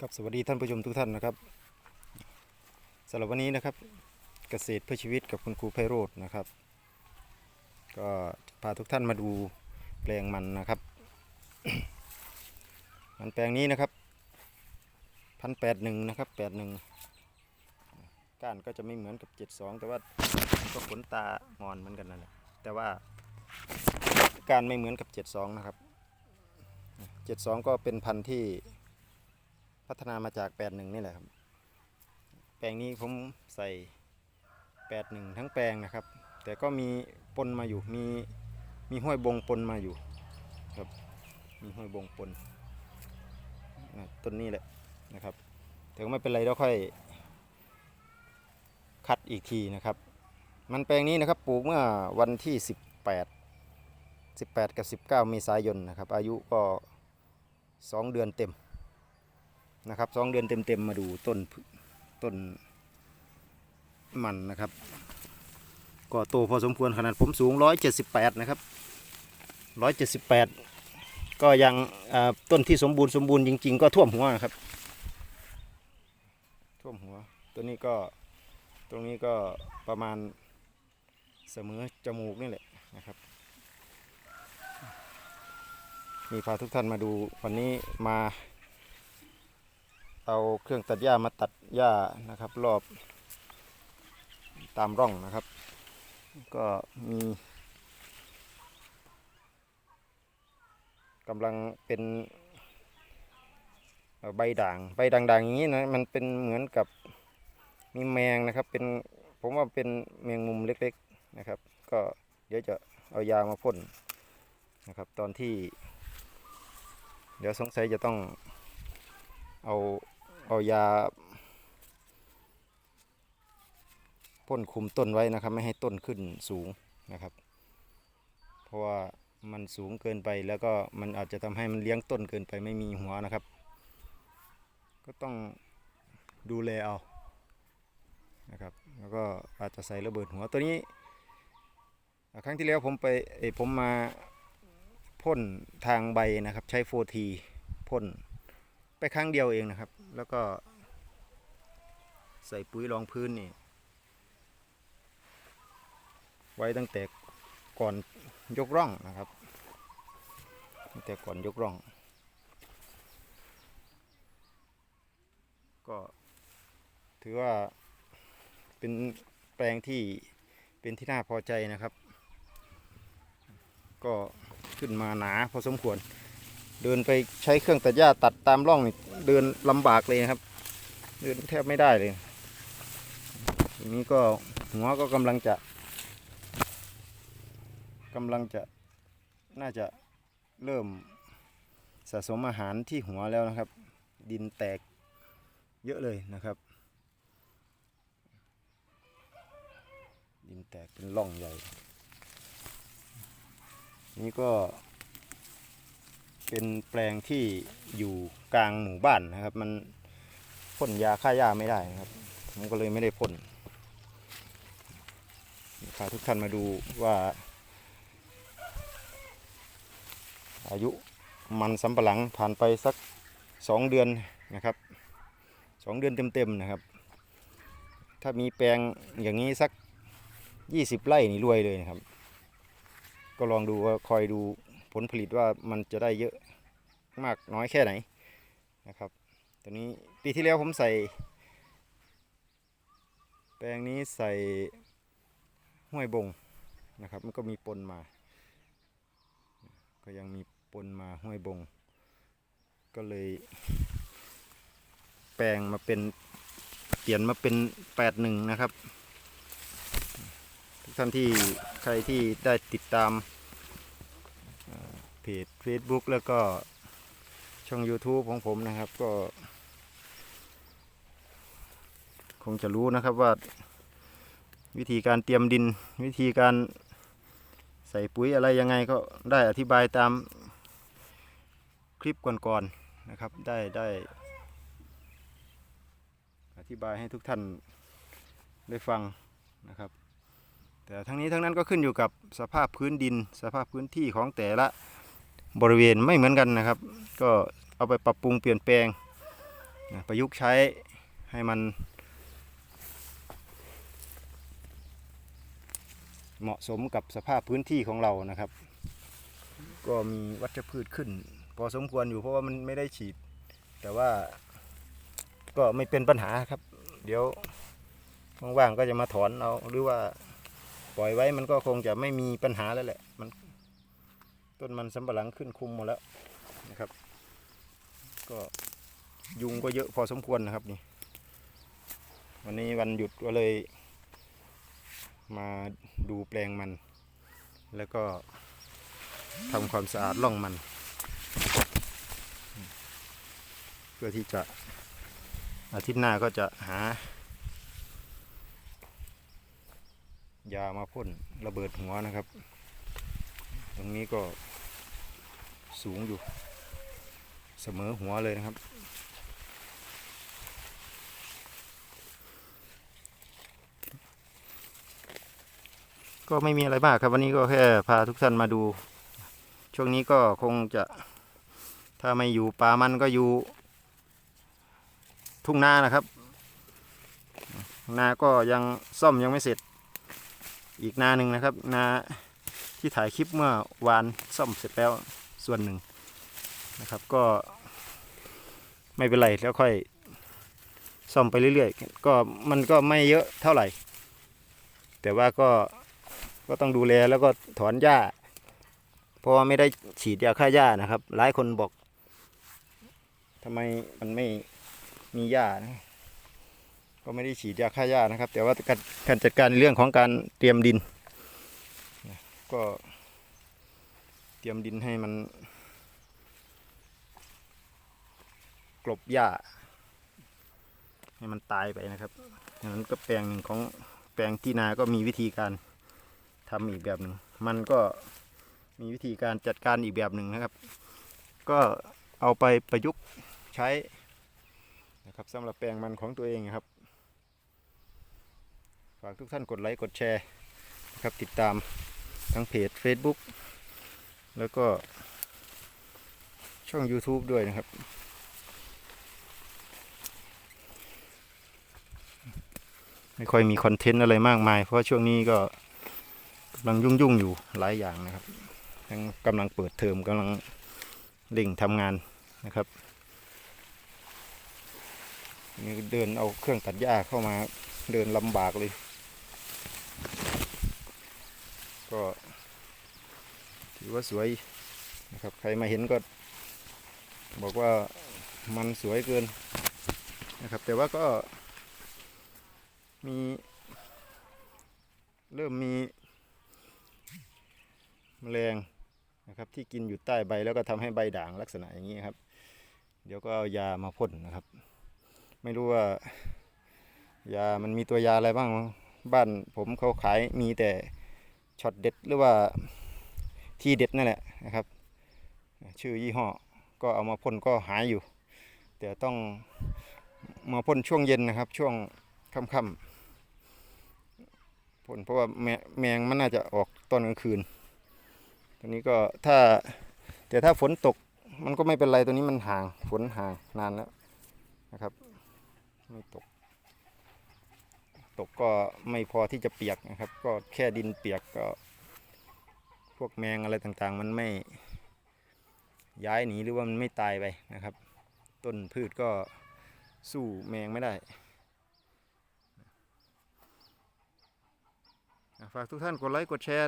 ครับสวัสดีท่านผู้ชมทุกท่านนะครับสำหรับวันนี้นะครับเกษตรเพื่อชีวิตกับคุณครูไพโรธนะครับ ก็พาทุกท่านมาดูแปลงมันนะครับ มันแปลงนี้นะครับพันแปดหนึ่งนะครับแปดหนึ่งก้านก็จะไม่เหมือนกับเจ็ดสองแต่ว่าก็ขนตางอนเหมือนกันนั่นแหละแต่ว่าการไม่เหมือนกับเจ็ดสองนะครับเจ็ดสองก็เป็นพันธุ์ที่ พัฒนามาจาก 81 นี่แหละครับ แปลงนี้ผมใส่ 81 ทั้งแปลงนะครับ แต่ก็มีปนมาอยู่ มีมีห้วยบงปนมาอยู่ครับ มีห้วยบงปนนะต้นนี้แหละนะครับแต่ก็ไม่เป็นไรเราค่อย คัดอีกทีนะครับ มันแปลงนี้นะครับปลูกเมื่อวันที่ 18 18 กับ 19 เมษายนนะครับ อายุก็ 2 เดือนเต็ม นะครับสองเดือนเต็มๆมาดูต้นต้นมันนะครับ ก็โตพอสมควรขนาดผมสูง 178 นะครับ 178 ก็ยังต้นที่สมบูรณ์สมบูรณ์จริง ๆ ก็ท่วมหัวนะครับ ท่วมหัวตัวนี้ก็ตรงนี้ก็ประมาณเสมอจมูกนี่แหละนะครับมีพาทุกท่านมาดูวันนี้มา เอาเครื่องตัดหญ้ามาตัดหญ้านะครับ รอบตามร่องนะครับ ก็มีกำลังเป็นใบด่างใบด่างๆอย่างนี้นะมันเป็นเหมือนกับมีแมงนะครับเป็นผมว่าเป็นแมงมุมเล็กๆนะครับ ก็เดี๋ยวจะเอายามาพ่นนะครับ ตอนที่ เดี๋ยวสงสัยจะต้องเอา เอายาพ่นคุมต้นไว้นะครับ ไม่ให้ต้นขึ้นสูงนะครับ เพราะว่ามันสูงเกินไปแล้วก็มันอาจจะทำให้มันเลี้ยงต้นเกินไปไม่มีหัวนะครับ ก็ต้องดูแลเอานะครับ แล้วก็อาจจะใส่ระเบิดหัวตัวนี้ ครั้งที่แล้วผมไปเอยผมมาพ่นทางใบนะครับ ใช้โฟทีพ่น ครั้งเดียวเองนะครับ แล้วก็ ใส่ปุ๋ยรองพื้นนี่ ไว้ตั้งแต่ก่อนยกร่องนะครับ ตั้งแต่ก่อนยกร่อง ก็ถือว่าเป็นแปลงที่เป็นที่น่าพอใจนะครับ ก็ขึ้นมาหนาพอสมควร เดินไปใช้เครื่องตัดหญ้าตัดตามร่องนี่เดินลำบากเลยครับ เดินแทบไม่ได้เลย ทีนี้ก็หัวก็กำลังจะกำลังจะน่าจะเริ่มสะสมอาหารที่หัวแล้วนะครับ ดินแตกเยอะเลยนะครับ ดินแตกเป็นร่องใหญ่ นี่ก็ เป็นแปลงที่อยู่กลางหมู่บ้านนะครับ มันพ่นยาฆ่าหญ้าไม่ได้นะครับ ผมก็เลยไม่ได้พ่นพาทุกท่านมาดูว่า อายุมันสำปะหลังผ่านไปสักสองเดือนนะครับสองเดือนเต็มๆนะครับ ถ้ามีแปลงอย่างนี้สักยี่สิบไร่นี่รวยเลยนะครับ ก็ลองดูว่าคอยดู ผลผลิตว่ามันจะได้เยอะมากน้อยแค่ไหนนะครับตัวนี้ปีที่แล้วผมใส่ แปลงนี้ใส่ห้วยบงนะครับ มันก็มีปนมา ก็ยังมีปนมาห้วยบง ก็เลย แปลงมาเป็นเปลี่ยนมาเป็นแปดหนึ่งนะครับ ทุกท่านที่ใครที่ได้ติดตาม เพจ Facebook แล้วก็ช่อง YouTube ของผมนะครับ ก็ คงจะรู้นะครับว่า วิธีการเตรียมดิน วิธีการใส่ปุ๋ยอะไรยังไงก็ได้อธิบายตามคลิปก่อนๆนะครับ ได้ได้อธิบายให้ทุกท่านได้ฟังนะครับ แต่ทั้งนี้ทั้งนั้นก็ขึ้นอยู่กับสภาพพื้นดิน สภาพพื้นที่ของแต่ละ บริเวณไม่เหมือนกันนะครับ ก็เอาไปปรับปรุงเปลี่ยนแปลง ประยุกต์ใช้ให้มัน เหมาะสมกับสภาพพื้นที่ของเรานะครับ ก็มีวัชพืชขึ้น พอสมควรอยู่เพราะว่ามันไม่ได้ฉีด แต่ว่าก็ไม่เป็นปัญหาครับ เดี๋ยวว่างๆก็จะมาถอนเอาหรือว่าปล่อยไว้มันก็คงจะไม่มีปัญหาแล้วแหละ มัน ต้นมันสำปะหลังขึ้นคุมหมดแล้วนะครับ ก็ยุงก็เยอะพอสมควรนะครับนี่ วันนี้วันหยุดก็เลย มาดูแปลงมัน แล้วก็ทำความสะอาดร่องมัน เพื่อที่จะอาทิตย์หน้าก็จะหายามาพ่นระเบิดหัวนะครับ ตรงนี้ก็ สูงอยู่ เสมอหัวเลยนะครับ ก็ไม่มีอะไรมากครับวันนี้ก็แค่พาทุกท่านมาดู ช่วงนี้ก็คงจะ ถ้าไม่อยู่ป่ามันก็อยู่ ทุ่งนานะครับนาก็ยังซ่อมยังไม่เสร็จ อีกนาหนึ่งนะครับ นาที่ถ่ายคลิปเมื่อวานซ่อมเสร็จแล้ว ส่วนหนึ่งนะครับ ก็ ไม่เป็นไรแล้วค่อยซ่อมไปเรื่อยๆ ก็มันก็ไม่เยอะเท่าไหร่ แต่ว่าก็ก็ต้องดูแลแล้วก็ถอนหญ้า เพราะว่าไม่ได้ฉีดยาฆ่าหญ้านะครับ หลายคนบอกทำไมมันไม่มีหญ้านะก็ไม่ได้ฉีดยาฆ่าหญ้านะครับ แต่ว่าการจัดการในเรื่องของการเตรียมดิน ก็ ตรียมดินให้มัน กลบหญ้า ให้มันตายไปนะครับดังนั้นก็แปลงหนึ่งของแปลงที่นาก็มีวิธีการทำอีกแบบหนึ่ง มันก็มีวิธีการจัดการอีกแบบหนึ่งนะครับ ก็เอาไปประยุกต์ใช้นะครับสำหรับแปลงมันของตัวเองนะครับ ฝากทุกท่านกดไลค์กดแชร์นะครับติดตามทั้งเพจ Facebook แล้วก็ช่อง YouTube ด้วยนะครับ ไม่ค่อยมีคอนเทนต์อะไรมากมาย เพราะช่วงนี้ก็กำลังยุ่งๆอยู่หลายอย่างนะครับทั้งกำลังเปิดเทอมกำลังเร่งทำงานนะครับนี่เดินเอาเครื่องตัดหญ้าเข้ามาเดินลำบากเลย ก็ ถือว่าสวยนะครับ ใครมาเห็นก็บอกว่ามันสวยเกินนะครับ แต่ว่าก็มี เริ่มมีแมลงนะครับที่กินอยู่ใต้ใบแล้วก็ทำให้ใบด่างลักษณะอย่างนี้ครับ เดี๋ยวก็เอายามาพ่นนะครับ ไม่รู้ว่ายามันมีตัวยาอะไรบ้าง บ้านผมเขาขายมีแต่ช็อตเด็ดหรือว่า ทีเด็ดนั่นแหละนะครับ ชื่อยี่ห้อก็เอามาพ่นก็หายอยู่ แต่ต้องมาพ่นช่วงเย็นนะครับ ช่วงค่ำๆพ่นเพราะว่าแมแมงมันน่าจะออกตอนกลางคืนตัวนี้ก็ถ้าแต่ถ้าฝนตกมันก็ไม่เป็นไรตัวนี้มันห่างฝนห่างนานแล้วนะครับไม่ตก ตกก็ไม่พอที่จะเปียกนะครับ ก็แค่ดินเปียกก็ พวกแมงอะไรต่างๆ มันไม่ย้ายหนีหรือว่ามันไม่ตายไปนะครับ ต้นพืชก็สู้แมงไม่ได้ฝากทุกท่านกดไลค์กดแชร์